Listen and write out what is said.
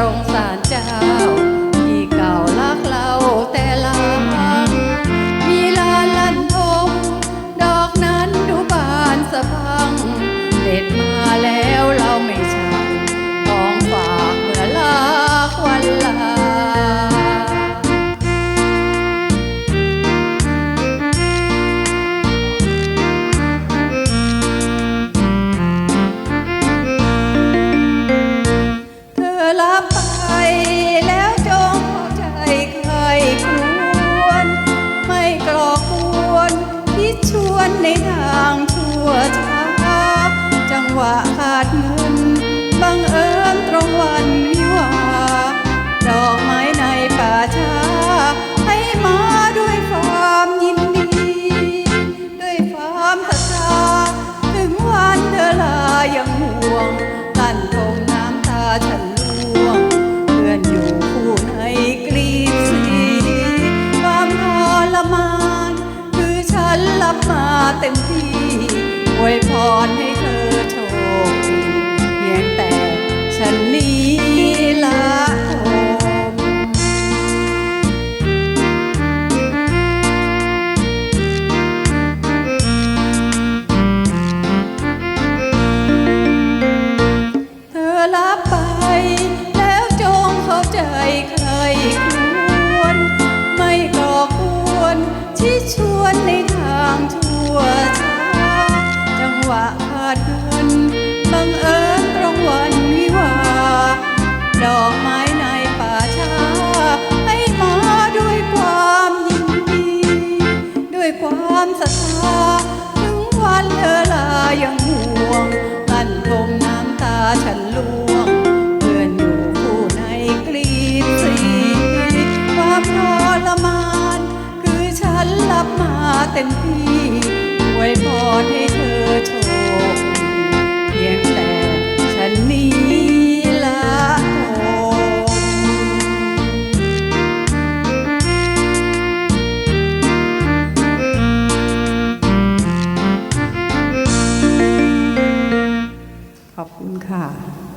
ส่ง ช้าจังหวะขาดเงินบังเอิญตรงวันวิวาดอกไม้ในป่าช้าให้มาด้วยความยินดี ด้วยความศรัทธาถึงวันเธอลายังห่วง อวยพรให้เธอโชคดีเพียงแต่ฉันนี้ละโทมเธอรับไป แล้วจงเข้าใจใครควร ไม่ก่อกวนที่ชวนในทางชั่วช้า ยังห่วงกันทมน้ำตาฉันล่วงเพื่อนอยู่คู่ในกลีบสีความทรมาน คือฉันรับมาเต็มที่ไวยพอให้เธอโชค ขอบคุณค่ะ